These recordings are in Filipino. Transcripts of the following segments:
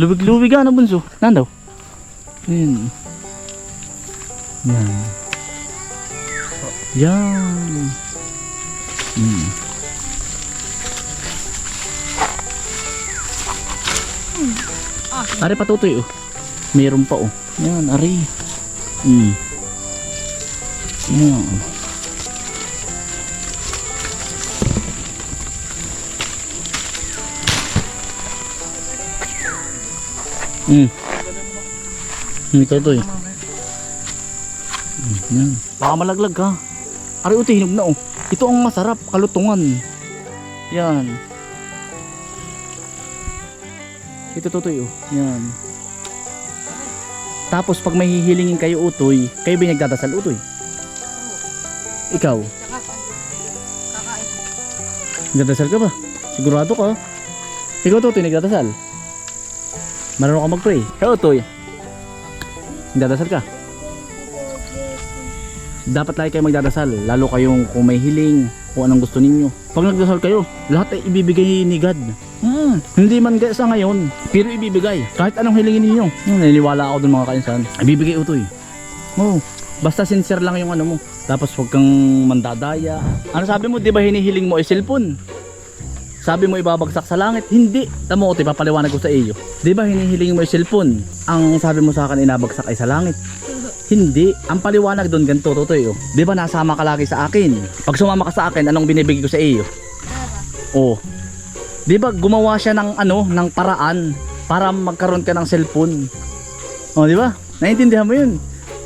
Lubig-lubig ano bunso? Nandaw? Yan. Yan. Yan. Hmm. Ari patutoy oh. Meron pa oh. Yan, ari. Hmm. Yan. Hmm. Ito to eh. Yan. Baka malaglag ka. Ari uti, hinog na oh. Ito ang masarap, kalutungan. Yan. Ito tutoy oh. Yan. Tapos pag may hihilingin kayo utoy, kayo ba nagdadasal utoy? Ikaw? Nagdadasal ka ba? Sigurado ka? Ikaw tutoy, nagdadasal? Marunong ka mag-pray? Ikaw utoy? Nagdadasal ka? Dapat lagi kayo magdadasal, lalo kayong kung may hiling, kung anong gusto ninyo. Pag nagdasal kayo, lahat ay ibibigay ni God. Hmm, hindi man sa ngayon, pero ibibigay. Kahit anong hilingin ninyo. Hmm, naniniwala ako dun mga kainsan. Ibibigay utoy. Oo. Basta sincere lang yung ano mo. Tapos huwag kang mandadaya. Ano sabi mo, di ba hinihiling mo ay cellphone? Sabi mo ibabagsak sa langit? Hindi. Tamo ko, papaliwanag ko sa iyo. Di ba hinihiling mo yung cellphone? Ang sabi mo sa akin inabagsak ay sa langit. Hindi. Ang paliwanag doon ganito, Totoy. Oh. Di ba nasama ka lagi sa akin? Pag sumama ka sa akin, anong binibigay ko sa iyo? Oh. Di ba gumawa siya ng ano, ng paraan para magkaroon ka ng cellphone? Oh, di ba? Naintindihan mo 'yun.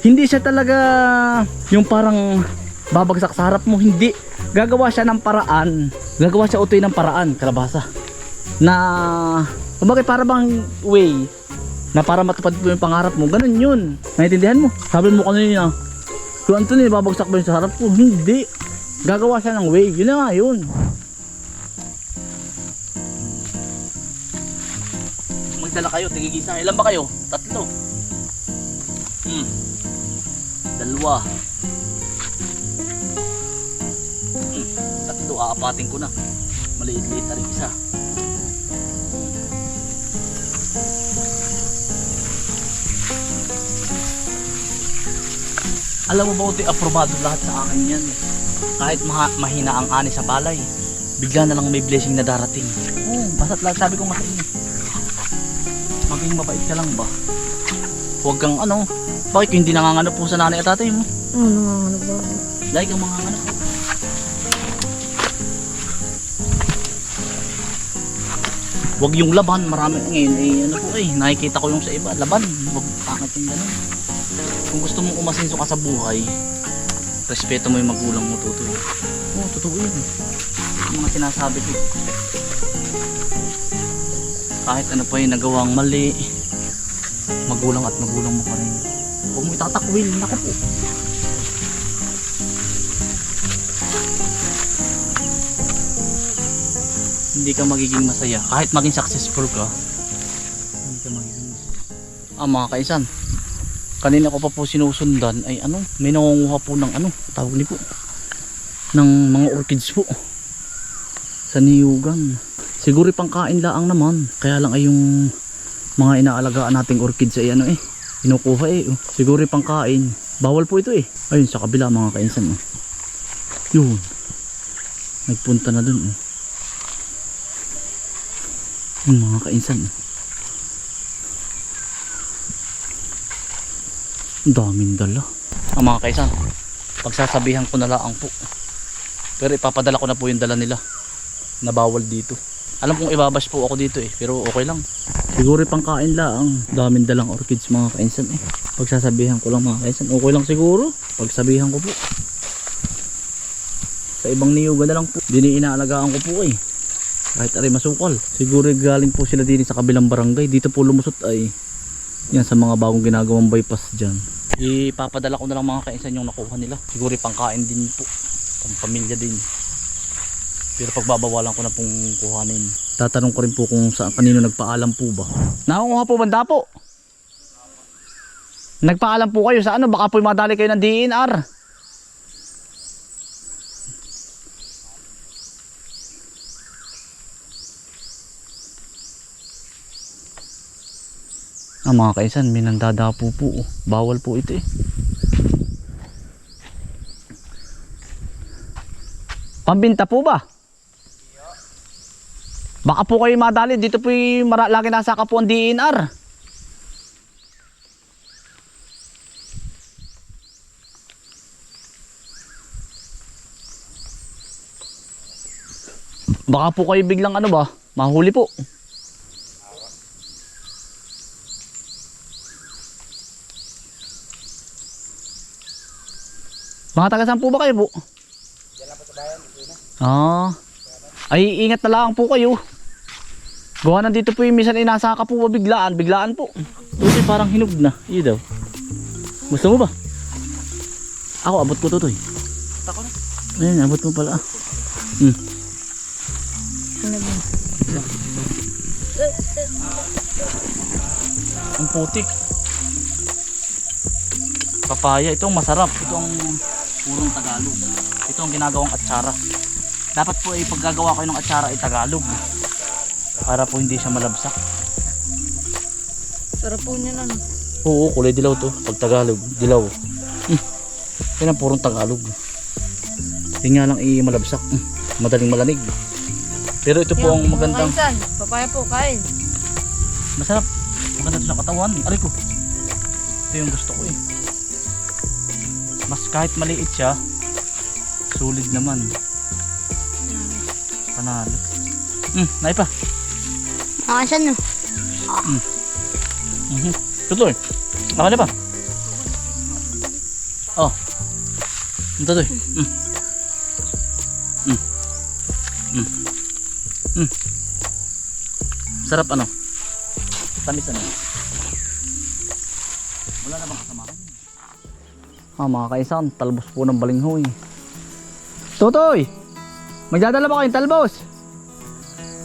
Hindi siya talaga yung parang babagsak sa harap mo, hindi. Gagawa siya ng paraan. Gagawa siya utoy ng paraan, kalabasa. Na kumbaga para bang way na para matupad mo yung pangarap mo, ganun yun. Naintindihan mo? Sabi mo kanina, kung Anthony, babagsak ba yun sa harap ko? Hindi. Gagawa siya ng way. Yun na nga yun. Magdala kayo, tigigisa. Ilan ba kayo? Tatlo. Hmm. Dalawa. Aapatin ko na. Maliit-liit na rin isa. Alam mo ba, Uti, aprobado lahat sa akin yan. Kahit maha- mahina ang ani sa palay, bigla na lang may blessing na darating. Oo, basta't lahat sabi ko nga sa inyo. Maging mabait ka lang ba? Huwag kang ano, bakit hindi nangangano po sa nanay at tatay mo? Ano ba? Lagi kang mga ano. Huwag yung laban, marami ngayon eh, ano po eh, nakikita ko yung sa iba, laban, huwag pangit yung ganun. Kung gusto mong umasenso ka sa buhay, respeto mo yung magulang mo, tutoy. Oo, totoo yun. Yung mga sinasabi ko. Kahit ano pa yung nagawang mali, magulang at magulang mo pa rin. Huwag mo itatakwil, naku po. Hindi ka magiging masaya. Kahit maging successful ka. Hindi ka magiging masaya. Ah mga kaisan. Kanina ko pa po sinusundan ay ano may nangunguha po ng ano tawag ni po ng mga orchids po sa niyugan. Siguro pang kain laang naman. Kaya lang ay yung mga inaalagaan nating orchids ay ano eh kinukuha eh. Oh. siguro pang kain bawal po ito eh. Ayun sa kabila mga kainsan oh. yun. Nagpunta na dun oh. Yung mga kainsan. Daming dala. Ang mga kaisan, pagsasabihan ko na lang po. Pero ipapadala ko na po yung dala nila na bawal dito. Alam kong ibabash po ako dito eh, pero okay lang. Siguro pang kain lang. Daming dalang orchids mga kainsan eh. Pagsasabihan ko lang mga kainsan, okay lang siguro. Pagsabihan ko po. Sa ibang niyuga na lang po. Dini inaalagaan ko po eh kahit aray masukal. Siguro galing po sila din sa kabilang barangay. Dito po lumusot ay yan sa mga bagong ginagawang bypass dyan. Ipapadala ko na lang mga kainsan yung nakuha nila. Siguro pangkain din po. Pang pamilya din. Pero pagbabawalan ko na pong kuhanin. Tatanong ko rin po kung saan kanino nagpaalam po ba. Nakukuha po banda po. Nagpaalam po kayo sa ano baka po madali kayo ng DNR Mga kaisan, may nandadapo po. oh. Bawal po ito eh. Pambinta po ba? Baka po kayo madali. Dito po yung lagi nasa po ang DNR. Baka po kayo biglang ano ba? Mahuli po. Mga taga saan po ba kayo po? Ah. Ay, ingat na lang po kayo. Gawa na dito po yung minsan inasaka po ba biglaan, biglaan po. Tutoy parang hinog na. Iyo daw. Gusto mo ba? Ako, abot ko tutoy. Tako na. Ayun, abot mo pala. Hmm. Ang putik. Papaya, ito ang masarap. Ito ang purong Tagalog. Ito ang ginagawang atsara. Dapat po ay paggagawa kayo ng atsara ay Tagalog. Para po hindi siya malabsak. Sarap po niya nun. Oo, kulay dilaw to. Pag Tagalog, dilaw. Hmm. Yan ang purong Tagalog. Yun nga lang i malabsak. Hmm. Madaling malanig. Pero ito po ang magandang Kainsan, papaya po, kain. Masarap. Maganda to sa katawan. Aray ko. Ito yung gusto ko eh. Mas kahit maliit siya, sulit naman. Panalo. Hmm, naipa. Nakasan no? Mhm. Tutoy. Ako na pa. Oh. Ang Tutoy. Mm. Mm. Mm. Mm. Sarap ano? Tamis ano? Wala na bang? Ah, mga kaisan, talbos po ng balinghoy. Tutoy! Magdadala ba kayong talbos?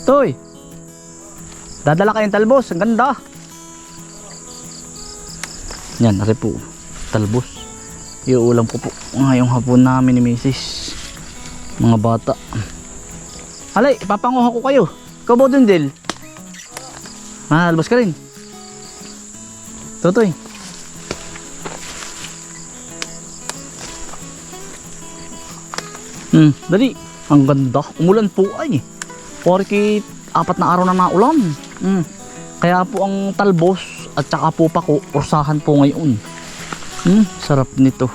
Toy! Dadala kayong talbos, ang ganda. Yan, ari po. Talbos. Iuulam ko po ngayong hapon namin ni Mrs. Mga bata. Alay, ipapanguha ko kayo. Ikaw ba dun, Del? Ah, talbos ka rin. Totoy. Hmm, dali. Ang ganda. Umulan po ay. Porkit apat na araw na naulan. Hmm. Kaya po ang talbos at saka po pako, ursahan po ngayon. Hmm, sarap nito.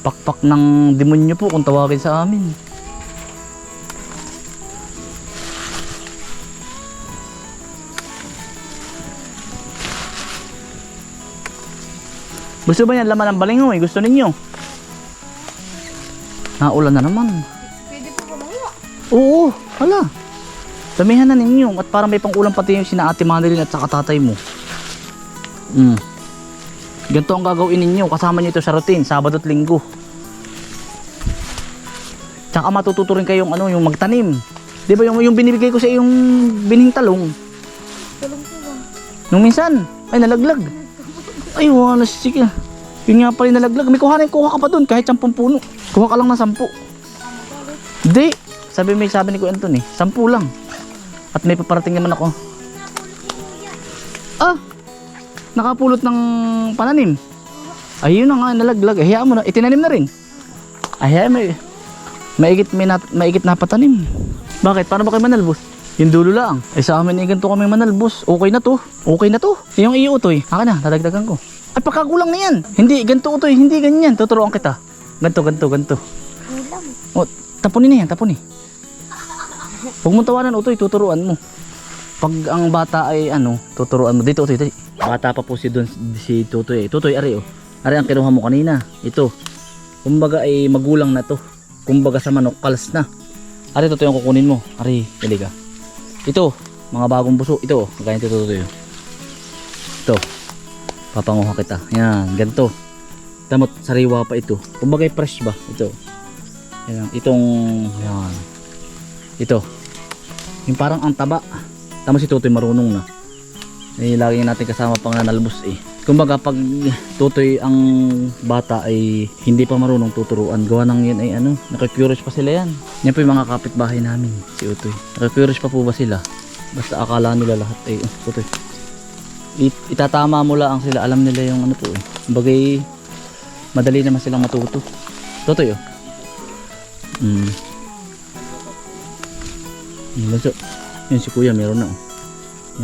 Pakpak ng demonyo po kung tawagin sa amin. Gusto ba yan laman ng balingoy? Gusto ninyo? Naulan na naman. Pwede po ba manguha? Oo, hala. Damihan na ninyo at parang may pangulam pati yung sina ate Manilin at saka tatay mo. Mm. Ganito ang gagawin ninyo. Kasama nyo ito sa routine, Sabado at Linggo. Tsaka matututo rin kayong ano, yung magtanim. Di ba yung, yung binibigay ko sa yung bining talong? Tulong po ba? Nung minsan, ay nalaglag. Ay, wala sige. Yun nga pala nalaglag. May kuhanin, kuha ka pa dun kahit 10 puno. Kuha ka lang ng 10. Hindi. Sabi may sabi ni Kuya Anton eh. 10 lang. At may paparating naman ako. Ah! Nakapulot ng pananim. Ayun na nga, nalaglag. Eh, hayaan mo na. Itinanim na rin. Ay, hayaan mo. Maigit, may nat maigit na patanim. Bakit? Paano ba kayo manalbos? Yung dulo lang. Eh sa amin eh ganito kami manalbos. Okay na to. Okay na to. Yung iyo utoy. Akin na, dadagdagan ko. Ay pagkakulang na yan. Hindi, ganito utoy. Hindi ganyan. Tuturuan kita. Ganto, ganto, ganto. Ulam. O, tapunin na yan, tapunin. Huwag mong tawanan utoy, tuturuan mo. Pag ang bata ay ano, tuturuan mo. Dito utoy, dali. Bata pa po si, Don, si Tutoy. Tutoy, ari oh. Ari ang kinuha mo kanina. Ito. Kumbaga ay magulang na to. Kumbaga sa manok, kalas na. Ari, Tutoy ang kukunin mo. Ari, dali ka. Ito, mga bagong buso. Ito, kagaya nito Tutoy. oh. Ito. Papanguha kita. Yan, ganito. Tamot, sariwa pa ito. Kumbaga fresh ba? Ito. Yan, itong yan. Ito. Yung parang ang taba. Tama si Tutoy marunong na. Eh, lagi natin kasama pang nanalbos eh. Kumbaga pag Tutoy ang bata ay hindi pa marunong tuturuan. Gawa ng yan ay ano, nakakurious pa sila yan. Yan po yung mga kapitbahay namin, si Utoy. Nakakurious pa po ba sila? Basta akala nila lahat ay eh, tutoy. It- itatama mo lang sila, alam nila yung ano po eh. Bagay, madali naman silang matuto. Tutoy oh. Yung bunso. Yan si kuya, meron na oh.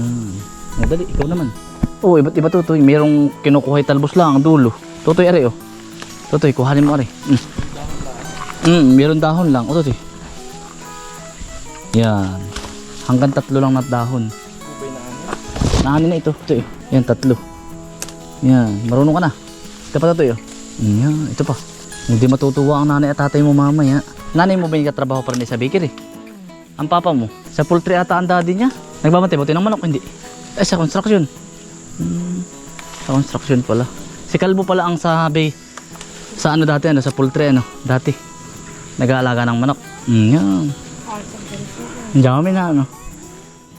Yan. Madali, ikaw naman. Oo, iba't iba tutoy. Merong kinukuhay talbos lang ang dulo. Tutoy, are oh. Tutoy, kuhanin mo are. Mm. Mm, meron dahon lang. O, tutoy. Yan. Hanggang tatlo lang na dahon. Naanin na ito. Eh. Yan, tatlo. Yan. Marunong ka na. Ito pa ito oh. Yan, ito pa. Hindi matutuwa ang nanay at tatay mo mamaya. Nanay mo ba yung katrabaho pa rin sa bakery? Ang papa mo? Sa poultry ata ang daddy niya? Nagbabantay mo ng manok? Hindi. Eh, sa construction. Hmm, sa construction pala. Si Kalbo pala ang sabi sa ano dati, ano, sa poultry, ano, dati. Nag-aalaga ng manok. Mm, yan. Ang dami na ano.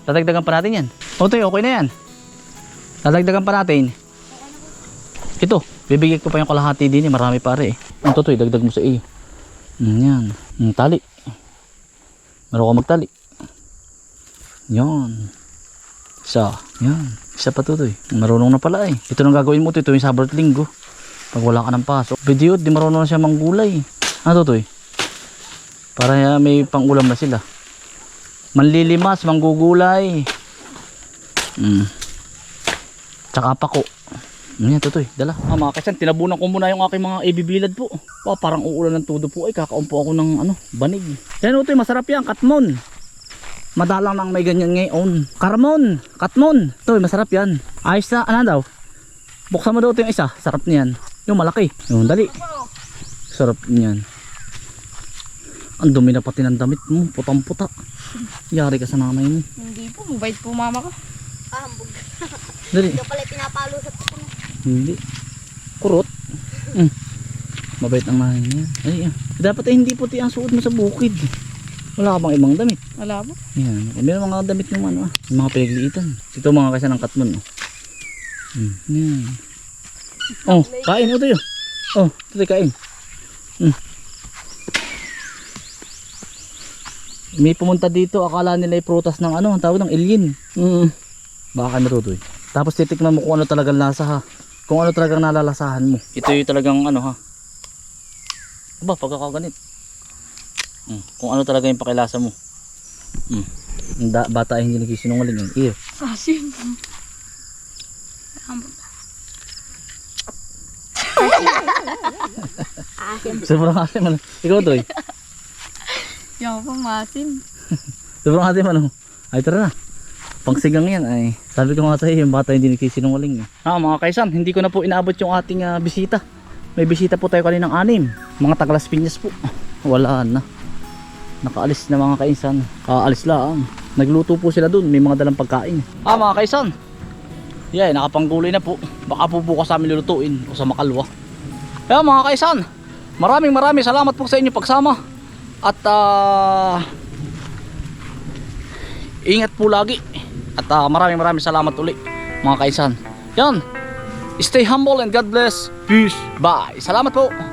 Dadagdagan pa natin yan. O Toy, okay na yan. Dadagdagan pa natin. Ito, bibigyan ko pa yung kalahati din eh. Marami pare eh. Ang totoy, dagdag mo sa iyo. Mm, yan. Mm, tali. Meron ka magtali. Yan. Isa. Yan. Isa pa tutoy. Marunong na pala eh. Ito nang gagawin mo to. Ito yung Sabot linggo. Pag wala ka ng pasok. Video, di marunong na siya manggulay. Ano tutoy? Para uh, may pangulam na sila. Manlilimas, manggugulay. Mm. Tsaka pako. Ano yan, tutoy, dala. Ah, mga kasan, tinabunan ko muna yung aking mga ibibilad po. Pa, parang uulan ng todo po. Ay, kakaumpo ako ng ano, banig. Yan, utoy, masarap yan, katmon. Madalang nang may ganyan ngayon. Karmon, katmon. Utoy, masarap yan. Ayos na, ano daw? Buksan mo daw ito yung isa, sarap niyan. Yung malaki. Yung dali. Sarap niyan. Ang dumi na pati ng damit mo, putang-puta. Yari ka sa nanay mo. Hindi po, mabait po mama ko. Ah, hambog. Dali. Ito pala pinapalo sa puso. Hindi. Kurot. Mm. Mabait ang nanay niya. Ay, ah. Dapat ay hindi puti ang suot mo sa bukid. Wala ka bang ibang damit? Wala po. Yan. Eh, Meron mga damit yung ano ah. Yung mga pinagliitan. Ito mga kasi ng katmon. Oh. Mm. Yan. Oh, kain mo tayo. Oh, ito kain. Mm. May pumunta dito, akala nila ay prutas ng ano, ang tawag ng alien. Mm. Baka natutoy. Tapos titikman mo kung ano talagang lasa ha. Kung ano talagang nalalasahan mo. Ito yung talagang ano ha. Aba, pagkakaganit. Mm. Kung ano talaga yung pakilasa mo. Mm. Ang Da, bata ay hindi nagsisinungaling yun. Iyo. Hambog. Asim. Sobrang asim ano. Ikaw to eh. Yung po, masim. Sobrang asim ano. Ay tara na. Pangsigang yan ay. Sabi ko nga sa'yo yung bata hindi nagsisinungaling eh. Ah mga kaisan, hindi ko na po inaabot yung ating ah, bisita. May bisita po tayo kaninang anim. Mga Taglas Piñas po. Wala na. Nakaalis na mga kaisan. Kaalis lang. Nagluto po sila dun. May mga dalang pagkain. Ah mga kaisan. Yeah, nakapangguloy na po. Baka po bukas sa amin lulutuin o sa makalwa. Kaya mga kaisan, maraming maraming salamat po sa inyo pagsama. At ah ingat po lagi. At ah, maraming maraming salamat uli mga kaisan. Yan. Stay humble and God bless. Peace. Bye. Salamat po.